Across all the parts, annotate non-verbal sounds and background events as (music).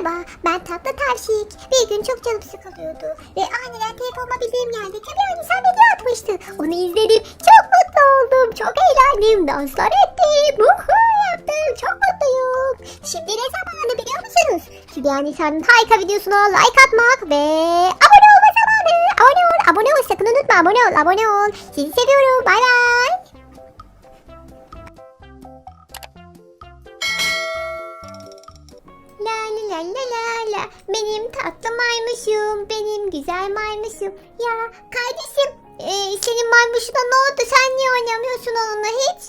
Merhaba, ben Tatlı Tavşik. Bir gün çok canım sıkılıyordu. Ve aniden telefonuma bildirim geldi. Tabii hani sen video atmıştın. Onu izledim. Çok mutlu oldum. Çok eğlendim. Danslar ettim. Uhu yaptım. Çok mutluyum. Şimdi ne zamanı biliyor musunuz? Yani sen harika videosuna like atmak ve abone olma zamanı. Abone ol, abone ol. Sakın unutma abone ol, abone ol. Sizi seviyorum. Bay bay. La la la. Benim tatlı maymuşum, benim güzel maymuşum. Ya kardeşim, e, senin maymuşuna ne oldu? Sen niye oynamıyorsun onunla hiç?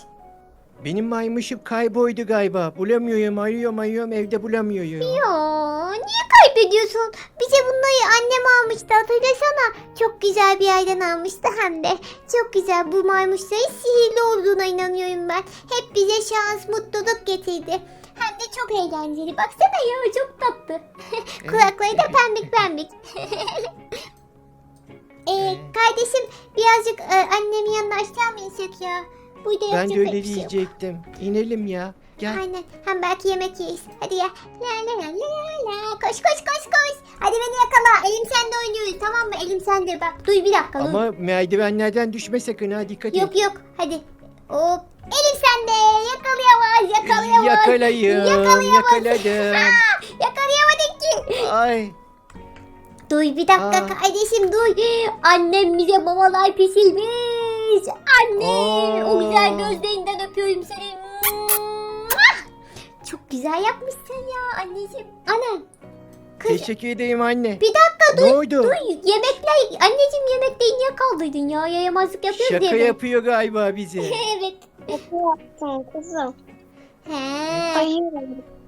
Benim maymuşum kayboldu galiba. Bulamıyorum, arıyorum, arıyorum, evde bulamıyorum. Ya niye kaybediyorsun? Bize bunları annem almıştı hatırlasana. Çok güzel bir yerden almıştı hem de. Çok güzel bu maymuşların sihirli olduğuna inanıyorum ben. Hep bize şans, mutluluk getirdi. Hem de çok eğlenceli. Baksana ya çok tatlı. (laughs) Kulakları da pembik pembik. (laughs) ee, kardeşim birazcık e, annemin yanına aşağı mı insek ya? Burada Ben yapacak de öyle pek bir şey yok. diyecektim. İnelim ya. Gel. Aynen. Hem belki yemek yeriz. Hadi ya. La la la la la. Koş koş koş koş. Hadi beni yakala. Elim sende oynuyoruz tamam mı? Elim sende. Bak duy bir dakika dur. Ama merdivenlerden düşme sakın ha dikkat et. Yok yok. Hadi. Hop. Elim sende. Yakalayamaz. Yakalayamaz. Yakalayın. Yakalayamaz. Yakaladım. Aa, yakalayamadık ki. Ay. Duy bir dakika Aa. kardeşim duy. Annem bize mamalar pişirmiş. Anne. O güzel Aa. gözlerinden öpüyorum seni. Çok güzel yapmışsın ya anneciğim. Anam. Kız Teşekkür ederim anne. bir dakika Ne duy. oldu? Duy yemekler anneciğim yemekte niye kaldıydın ya yayamazlık yapıyoruz Şaka diye. yapıyor galiba bizi. (laughs) evet. yaptın kızım? He. Hayır.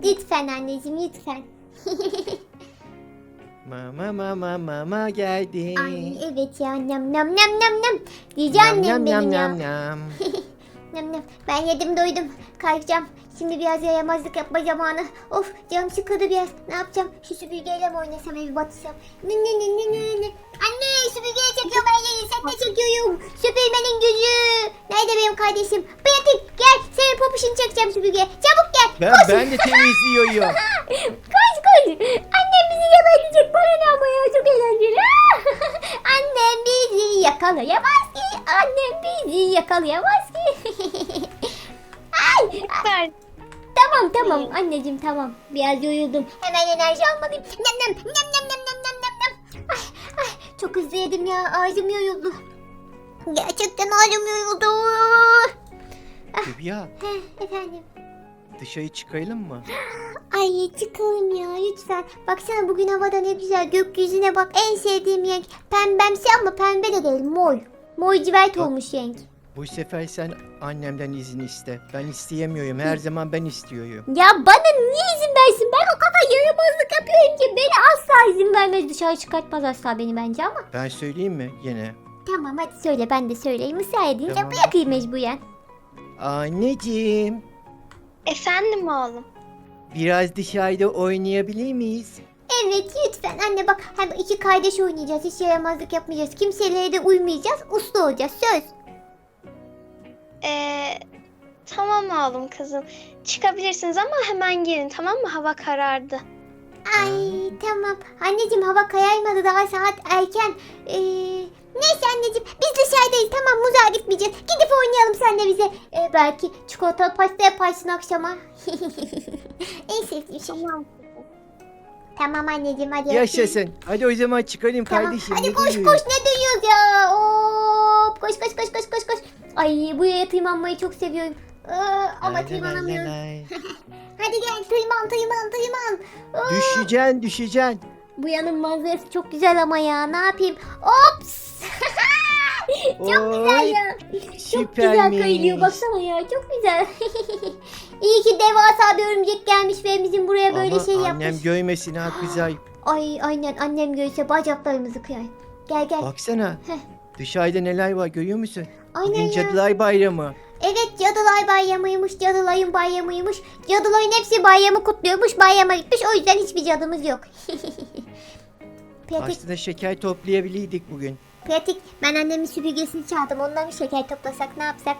Lütfen anneciğim lütfen. (laughs) Mama mama mama geldi. Ay evet ya nam nam nam nam nam. Cici annem Nam benim nam ya. nam nam. (laughs) Nem. Ben yedim doydum. Kalkacağım. Şimdi biraz yayamazlık yapma zamanı. Of canım sıkıldı biraz. Ne yapacağım? Şu süpürgeyle mi oynasam evi batışsam? Ne ne ne ne ne ne. Anne süpürgeye çekiyorum ben yayı. Sen de çekiyorum. Süpürmenin gücü. Nerede benim kardeşim? Pratik gel. Senin popuşunu çekeceğim süpürgeye. Çabuk gel. Ben, Koş. ben de temizliyorum. (laughs) koş koş. Annem bizi yakalayacak. Bana ne ama ya çok eğlenceli. (laughs) Annem bizi yakalayamaz ki. Annem bizi yakalayamaz ki. (laughs) Ay, Ver. Tamam tamam anneciğim tamam. Biraz yoruldum. Hemen enerji almalıyım. Nem nem nem nem nem nem nem nem nem. Ay, ay, çok hızlı yedim ya ağzım yoruldu. Gerçekten ağzım yoruldu. Kübra Heh, efendim. dışarı çıkayım mı? Ay çıkalım ya lütfen. Baksana bugün havada ne güzel gökyüzüne bak. En sevdiğim renk pembemsi ama pembe de değil mor. Mor civert olmuş renk. Bu sefer sen annemden izin iste. Ben isteyemiyorum. Her zaman ben istiyorum. Ya bana niye izin versin? Ben o kadar yaramazlık yapıyorum ki beni asla izin vermez. Dışarı çıkartmaz asla beni bence ama. Ben söyleyeyim mi yine? Tamam hadi söyle ben de söyleyeyim. Müsaade edince Tamam. bırakayım mecburen. Anneciğim. Efendim oğlum? Biraz dışarıda oynayabilir miyiz? Evet lütfen anne bak hem iki kardeş oynayacağız. Hiç yaramazlık yapmayacağız. Kimselere de uymayacağız. Uslu olacağız söz. Ee, tamam oğlum kızım. Çıkabilirsiniz ama hemen gelin tamam mı? Hava karardı. Ay tamam. Anneciğim hava kayaymadı daha saat erken. Ee, neyse anneciğim biz dışarıdayız tamam muza gitmeyeceğiz. Gidip oynayalım sen de bize. Ee, belki çikolatalı pasta yaparsın akşama. (laughs) en sevdiğim şey. Tamam. Tamam anneciğim hadi. öpeyim. Yaşasın. Hadi o zaman çıkalım Tamam. kardeşim. Hadi ne koş koş ne duyuyoruz ya? Hop koş koş koş koş koş koş. Ay bu yaya tırmanmayı çok seviyorum. Ee, ama tırmanamıyorum. (laughs) Hadi gel tırman tırman tırman. Aa, Düşeceksin düşeceksin. Bu yanın manzarası çok güzel ama ya ne yapayım? Ops. (laughs) çok güzel Oy, ya. Çok süpermiş. güzel kayılıyor baksana ya çok güzel. (laughs) İyi ki devasa bir örümcek gelmiş ve bizim buraya böyle Ama şey annem yapmış. görmesin ha kızay. (gasps) Ay aynen annem görse bacaklarımızı kıyar. Gel gel. Baksana. Heh. Dışarıda neler var görüyor musun? Aynen Bugün ya. Cadılar Bayramı. Evet cadılar bayramıymış, cadılayın bayramıymış. Cadıların hepsi bayramı kutluyormuş, bayrama gitmiş. O yüzden hiçbir cadımız yok. (laughs) pratik, Aslında şeker toplayabilirdik bugün. pratik. Ben annemin süpürgesini çaldım. Ondan bir şeker toplasak ne yapsak?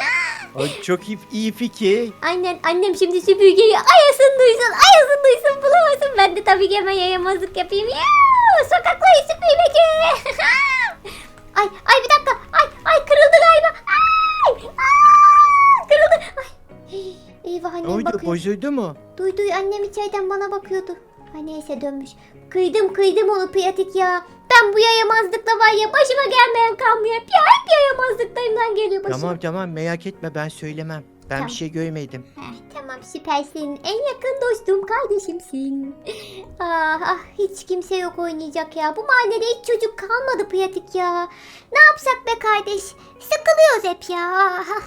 (laughs) Ay, çok iyi, iyi fikir. Aynen annem şimdi süpürgeyi ayasın duysun, ayasın duysun bulamasın. Ben de tabii ki hemen yayamazlık yapayım. Ya, sokakları süpüreyim bakıyor. bozuldu mu? Duy duy annem içeriden bana bakıyordu. Ay neyse dönmüş. Kıydım kıydım onu piyatik ya. Ben bu yayamazlıkla var ya başıma gelmeyen kalmıyor. Hep ya hep yayamazlıklarımdan geliyor başıma. Tamam tamam merak etme ben söylemem. Ben Tamam. bir şey görmedim. Heh, tamam süpersin. En yakın dostum kardeşimsin. (laughs) Ah, ah hiç kimse yok oynayacak ya. Bu mahallede hiç çocuk kalmadı piyatik ya. Ne yapsak be kardeş? Sıkılıyoruz hep ya. Ah,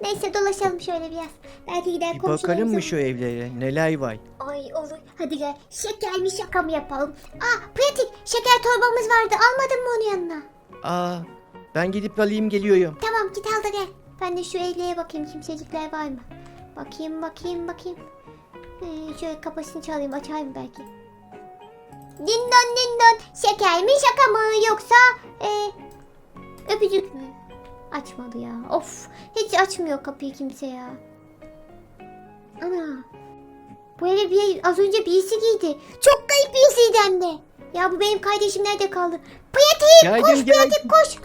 Neyse dolaşalım şöyle biraz. Belki gider Bir bakalım komşularımıza- mı şu evlere neler var? Ay olur. Hadi gel. Şeker mi şaka mı yapalım? Aa pratik. Şeker torbamız vardı. Almadın mı onu yanına? Aa ben gidip alayım geliyorum. Tamam git al da gel. Ben de şu evliye bakayım kimsecikler var mı? Bakayım bakayım bakayım. Ee, şöyle kapısını çalayım açayım belki. Dindon dindon. Şeker mi şaka mı yoksa e, öpücük mü? Açmadı ya. Of. Hiç açmıyor kapıyı kimse ya. Eve bir, az önce birisi giydi. Çok kayıp birisiydi hem de. Ya bu benim kardeşim nerede kaldı? Pratik koş geldim. pratik koş.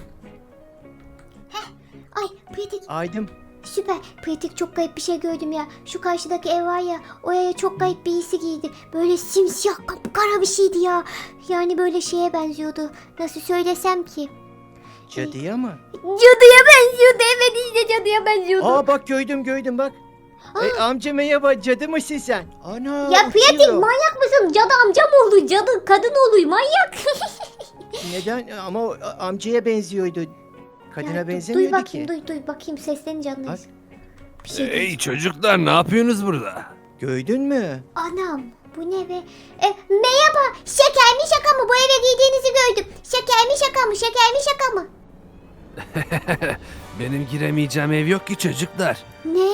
Heh. Ay pratik Aydım. süper. Pratik çok kayıp bir şey gördüm ya. Şu karşıdaki ev var ya. O eve çok kayıp birisi giydi. Böyle simsiyah kapkara bir şeydi ya. Yani böyle şeye benziyordu. Nasıl söylesem ki. Cadıya mı? Cadıya benziyordu. Evet işte cadıya benziyordu. Aa bak gördüm gördüm bak. E, amca merhaba cadı mısın sen? Ana ya Pratik uçuyor. manyak mısın? Cadı amcam oldu. Cadı kadın oluyor. Manyak. (laughs) Neden ama o a- amcaya benziyordu. Kadına Ya, du- benzemiyordu Duy bakayım ki. duy duy bakayım seslenince Bak. anlarız. Bir şey Hey duy. çocuklar ne yapıyorsunuz burada? Gördün mü? Anam bu ne be? E, merhaba şeker mi şaka mı? Bu eve giydiğinizi gördüm. Şeker mi şaka mı? Şeker mi şaka mı? (laughs) Benim giremeyeceğim ev yok ki çocuklar. Ne?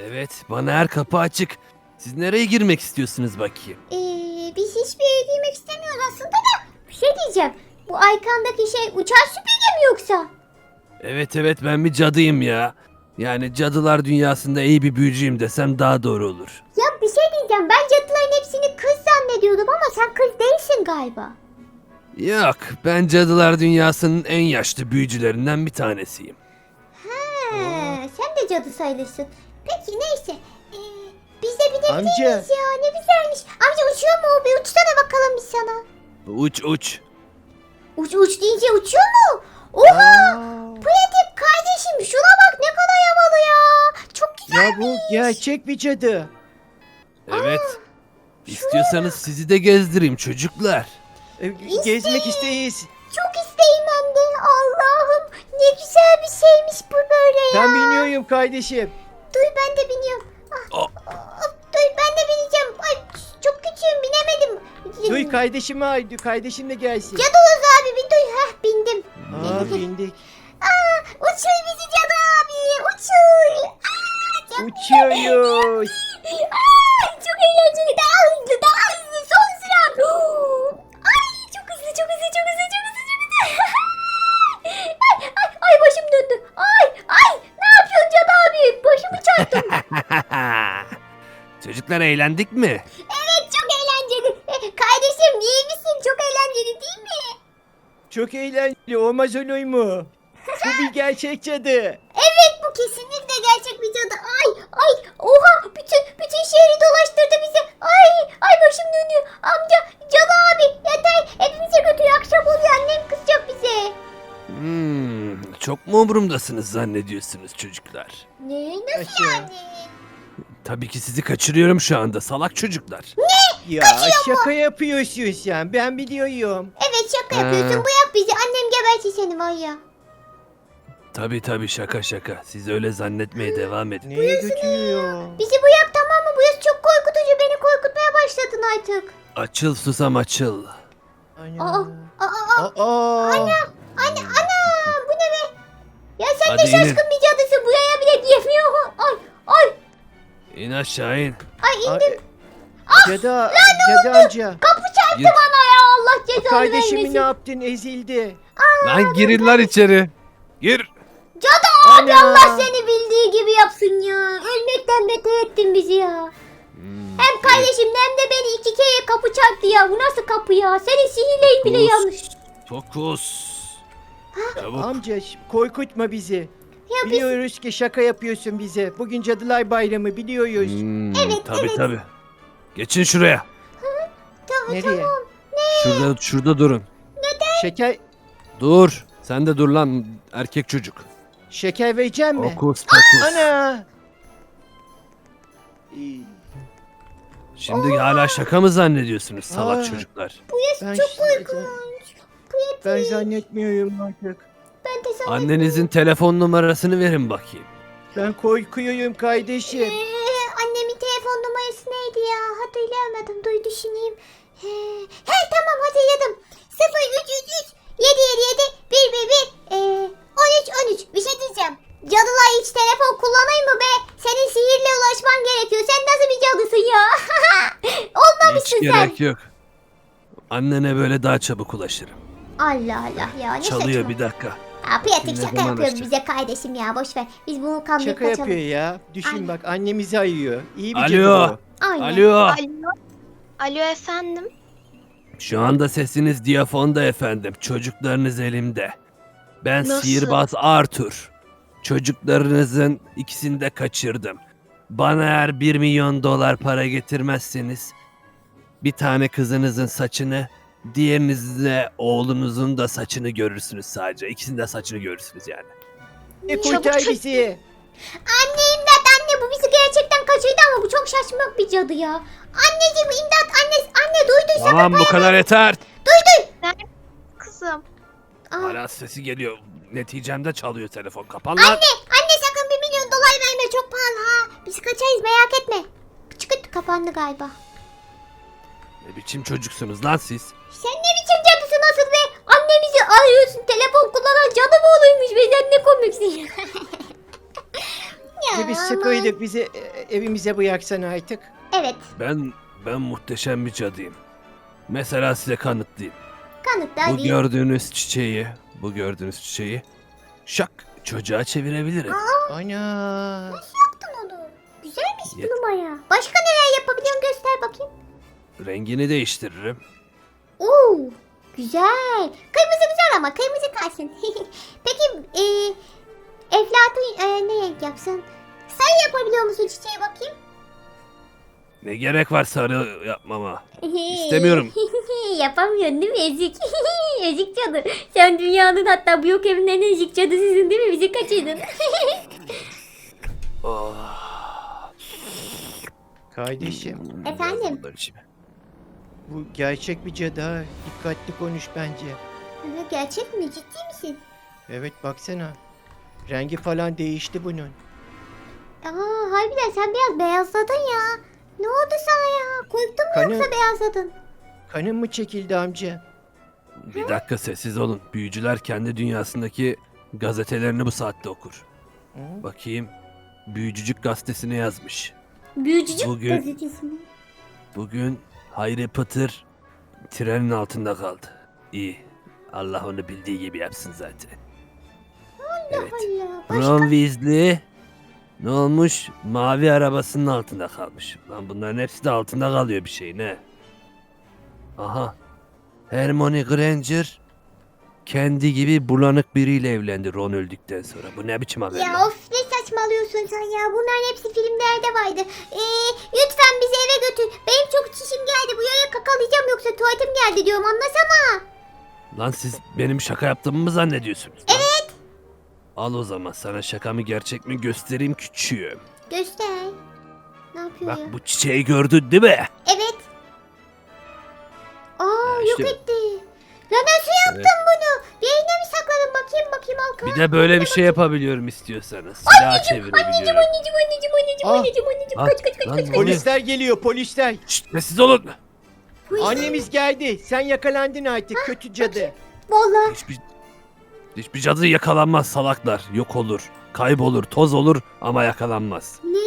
Evet bana her kapı açık. Siz nereye girmek istiyorsunuz bakayım? Ee, biz hiçbir yere giymek istemiyoruz aslında da. Bir şey diyeceğim. Bu Aykan'daki şey uçar süpürge mi yoksa? Evet evet ben bir cadıyım ya. Yani cadılar dünyasında iyi bir büyücüyüm desem daha doğru olur. Ya bir şey diyeceğim. Ben cadıların hepsini kız zannediyordum ama sen kız değilsin galiba. Yok ben cadılar dünyasının en yaşlı büyücülerinden bir tanesiyim. He, sen de cadı sayılırsın. Peki neyse. Ee, biz de binebilir Amca. miyiz ya? Ne güzelmiş. Amca uçuyor mu o? Bir uçsana bakalım biz sana. Uç uç. Uç uç deyince uçuyor mu? Oha! Aa, Pratik kardeşim şuna bak ne kadar havalı ya. Çok güzel. ya bu gerçek bir cadı. Evet. İstiyorsanız sizi de gezdireyim çocuklar. E, gezmek isteyiz. Çok isteyim hem de. Allah'ım ne güzel bir şeymiş bu böyle ya. Ben biniyorum kardeşim. Duy ben de biniyorum. Ah, Aa. ah, duy ben de bineceğim. Ay çok küçüğüm binemedim. Duy kardeşimi ay, duy kardeşim de gelsin. Cadıloz abi bir duy. Heh bindim. Aa bindik. Aa, uçur bizi cadı abi. Uçur. Aa, çok Uçuyoruz. Çocuklar eğlendik mi? evet çok eğlenceli. (laughs) Kardeşim iyi misin? Çok eğlenceli değil mi? Çok eğlenceli olmaz olur mu? Bu bir (laughs) gerçek cadı. Evet bu kesinlikle gerçek bir cadı. Ay, ay. Oha bütün bütün şehri dolaştırdı bizi. Ay, ay başım dönüyor. Amca, Cadı abi yeter. Hepimize götür. Akşam oluyor. Annem kızacak bize. Hmm, çok mu umurumdasınız zannediyorsunuz çocuklar? Ne? Nasıl Nasıl? yani? Tabii ki sizi kaçırıyorum şu anda salak çocuklar. Ya şaka yapıyorsun sen. Ben biliyorum. Evet şaka yapıyorsun. Bırak bizi. Annem geberti seni var ya. Tabii tabii şaka şaka. Siz öyle zannetmeye devam edin. Neye götürüyor? Bizi bırak tamam mı? Bu yaz çok korkutucu. Beni korkutmaya başladın artık. Açıl susam açıl. Aa, Ana. aa, aa. Aa. Anne, ana bu ne be? Ya sen de Hadi inin. şaşkın bir cadısın. Bu yaya bile diyemiyor. Ay, ay, İn aşağı in. ay Ay, indim. Cadı, cadı amca. Kapı çarptı Gir. bana ya. Allah cezanı Kardeşimi vermesin. ne yaptın? Ezildi. Lan girin lan içeri. Gir. Cadı abi Ana. Allah seni bildiği gibi yapsın ya. Ölmekten beter ettin bizi ya. Hmm, Hem kardeşim hem de beni iki kere kapı çarptı ya. Bu nasıl kapı ya? Senin sihirleyin bile yanlış. Fokus. Çabuk. Amca ş- korkutma bizi. Ya biz Biliyoruz ki şaka yapıyorsun bize. Bugün Cadılar Bayramı biliyoruz. Hmm, Evet, tabii evet. tabii. Geçin şuraya. tamam Nereye? tamam. Şurada şurada durun. Şeker Dur. Sen de dur lan erkek çocuk. şeker vereceğim mi? Fokus fokus. Ana! İyi, Şimdi hala şaka mı zannediyorsunuz salak Aa. çocuklar? Ben Çok. Ben zannetmiyorum artık. Ben de sana... Annenizin telefon numarasını verin bakayım. Ben korkuyorum kardeşim. Ee, annemin telefon numarası neydi ya? Hatırlayamadım. Dur düşüneyim. He, he tamam hatırladım. 0333 777 111 ee, 13 13. Bir şey diyeceğim. Cadılar hiç telefon kullanayım mı be? Senin sihirle ulaşman gerekiyor. Sen nasıl bir cadısın ya? (laughs) Olmamışsın Hiç sen. gerek yok. Annene böyle daha çabuk ulaşırım. Allah Allah ya ne Çalıyor saçma. bir dakika. Pratik Ne şaka zaman yapıyor bize kardeşim ya boş ver. Biz bunu kandırıp Şaka kaçalım. yapıyor ya. Düşün Ay. bak annemizi ayıyor. İyi bir Alo. cadı bu. Aynen. Alo. Alo. Alo efendim. Şu anda sesiniz diyafonda efendim. Çocuklarınız elimde. Ben Nasıl? sihirbaz Arthur. Çocuklarınızın ikisini de kaçırdım. Bana eğer 1 milyon dolar para getirmezseniz bir tane kızınızın saçını, diğerinizde oğlunuzun da saçını görürsünüz sadece. İkisinin de saçını görürsünüz yani. E, Çabuk kurtar bizi. Anne imdat anne bu bizi gerçekten kaçırdı ama bu çok şaşmak bir cadı ya. Anneciğim imdat anne anne duyduysa Tamam bu kadar yeter. Kızım. Aa, Hala sesi geliyor. Neticemde çalıyor telefon. Kapan lan. Anne anne sakın bir milyon dolar verme çok pahalı ha. Biz kaçarız merak etme. Çıkıt kapandı galiba. Ne biçim çocuksunuz lan siz? Sen ne biçim cadısın asıl be? Annemizi arıyorsun telefon kullanan cadı mı oluymuş be sen ne komiksin. ya, (laughs) Biz aman. sıkıydık bizi e, evimize bıraksan artık. Evet Ben ben muhteşem bir cadıyım. Mesela size kanıtlayayım. kanıtlar Bu değil. gördüğünüz çiçeği, bu gördüğünüz çiçeği şak çocuğa çevirebilirim. Ana. yaptın onu. Güzelmiş bu Yet- numara. Başka neler yapabiliyorsun göster bakayım. Rengini değiştiririm. Oo, güzel. Kırmızı güzel ama kırmızı kalsın. (laughs) Peki e, Eflatun e, ne renk yapsın? Sen yapabiliyor musun çiçeği bakayım? Ne gerek var sarı yapmama? (laughs) İstemiyorum. (laughs) Yapamıyorsun değil mi ezik? ezik cadı. Sen dünyanın hatta bu yok evinin en ezik cadısısın değil mi? Bizi kaçırdın. Oh. Kardeşim Efendim? Bunlar. Bu gerçek bir cadı. Dikkatli konuş bence. Gerçek mi? Ciddi misin? Evet baksana. Rengi falan değişti bunun. Aa, harbiden sen biraz beyazladın ya. Ne oldu sana ya? Korktun mu Kanı- yoksa beyazladın? Kanın mı çekildi amca? Bir dakika sessiz olun. Büyücüler kendi dünyasındaki gazetelerini bu saatte okur. Hı? Bakayım. Büyücücük gazetesine yazmış. Büyücücük Bugün- gazetesi mi? Bugün Hayri Pıtır trenin altında kaldı. İyi. Allah onu bildiği gibi yapsın zaten. Evet. Allah. Başka Ron Weasley ne olmuş? Mavi arabasının altında kalmış. Lan bunların hepsi de altında kalıyor bir şey ne? Aha. Hermione Granger kendi gibi bulanık biriyle evlendi Ron öldükten sonra. Bu ne biçim haber Ya lan? of ne saçmalıyorsun sen ya. Bunların hepsi filmlerde vardı. Ee, lütfen bizi eve götür. Benim çok çişim geldi. Bu yaya kakalayacağım yoksa tuvaletim geldi diyorum anlasana. Lan siz benim şaka yaptığımı mı zannediyorsunuz? Evet. Al o zaman sana şakamı gerçek mi göstereyim küçüğüm. Göster. Ne yapıyor Bak ya? bu çiçeği gördün değil mi? Evet. Aa Ha, yok işte- etti. Lan nasıl yaptın bunu? Bir eline mi sakladın? Bakayım bakayım Alkan. Bir de böyle bir şey yapabiliyorum istiyorsanız. Silah çevirebiliyorum. Anneciğim anneciğim anneciğim anneciğim Ah. anneciğim anneciğim Ah, kaç kaç kaç lan kaç bu kaç. ne? Polisler geliyor polisler. Şşt sessiz olun. Annemiz geldi. Sen yakalandın artık kötü cadı. Vallahi Hiçbir, hiçbir cadı yakalanmaz salaklar. Yok olur, kaybolur, toz olur ama yakalanmaz. ne?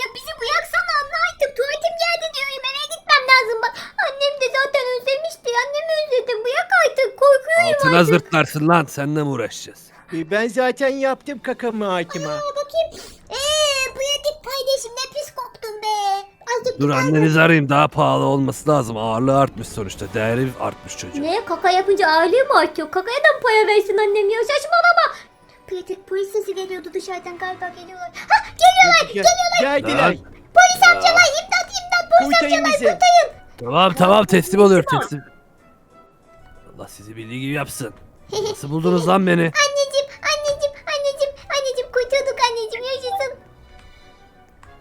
Ya bizi bıraksana anne artık tuvaletim geldi diyorum eve gitmem lazım bak. Annem de zaten özlemişti annemi özledim bırak artık korkuyorum Altına artık. zırtlarsın lan seninle mi uğraşacağız? E, Ben zaten yaptım kakamı altıma. Aa, bakayım. Eee pratik kardeşim ne pis koktun be. Azıcık Dur annenizi arayayım daha pahalı olması lazım. Ağırlığı artmış sonuçta. Değeri artmış çocuğun. Ne kaka yapınca ağırlığı mı artıyor? Kakaya da mı para versin annem ya saçmalama. Pratik polis sesi geliyordu dışarıdan galiba geliyorlar. Ha geliyorlar. Gel- Geldiler. Lan. Polis amcalar imdat imdat polis Kurtarın amcalar bizi. kurtarın. Tamam tamam teslim oluyor teslim. Allah sizi bildiği gibi yapsın. Nasıl buldunuz lan beni? (laughs) Anneciğim anneciğim anneciğim anneciğim kurtulduk anneciğim yaşasın.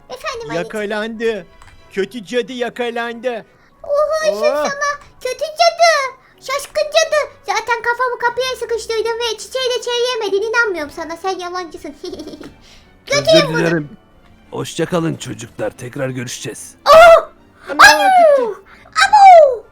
Efendim anneciğim. Yakalandı. Kötü cadı yakalandı. Oha Oh. sana kötü cadı. Şaşkın cadı. Zaten kafamı kapıya sıkıştırdım ve çiçeği de çeviremedin. İnanmıyorum sana sen yalancısın. (laughs) Özür Götürün bunu. dilerim. Hoşça kalın çocuklar. Tekrar görüşeceğiz. Ama gitti. Abo!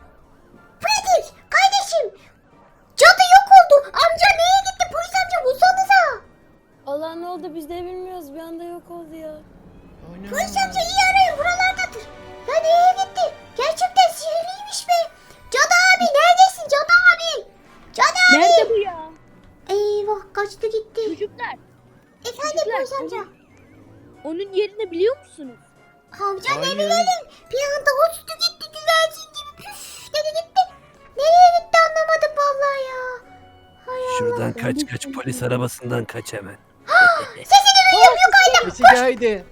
Polis arabasından kaç hemen. (gasps) Sesini duyuyorum yukarıda. Sesi geldi.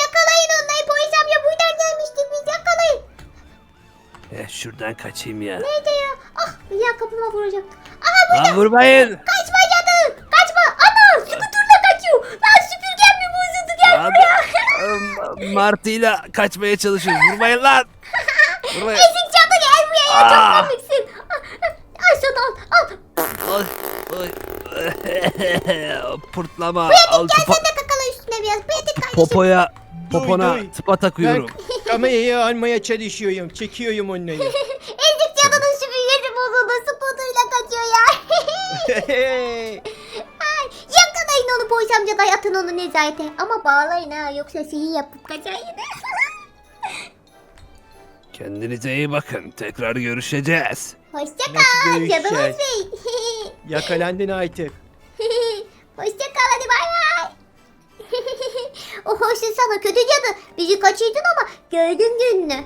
Yakalayın onları polis amca buradan gelmiştik biz yakalayın. Eh, şuradan kaçayım ya. Nerede ya? Ah ya kapıma vuracak. Aha Lan vurmayın. kaçma cadı. Kaçma. Ana skuturla kaçıyor. Lan süpürgen mi bozuldu gel Lan, buraya. Martı'yla kaçmaya çalışıyorum. Vurmayın lan. (laughs) Vurmayın. Ezik cadı gel buraya ya Ah. çok komiksin. Ah, Al şunu al al. Oy, oy. (laughs) Pırtlama. Al Gel tıpa- sen de kakala üstüne biraz. Pratik kardeşim. popoya popona duy. tıpa takıyorum. Kamerayı almaya çalışıyorum. Çekiyorum onları. Ezik cadının süpürgesi bozuldu. Skuturla kaçıyor ya. (laughs) Ay, Yakalayın onu polis amca dayatın onu nezarete. Ama bağlayın ha yoksa sihir yapıp kaçar yine. (laughs) Kendinize iyi bakın. Tekrar görüşeceğiz. Hoşça Nasıl kal görüşeceğiz? cadımız bey. (laughs) Yakalandın artık. (laughs) Hoşça kal hadi bay bay. (laughs) oh hoşça sana kötü cadı. Bizi kaçırdın ama gördün gününü.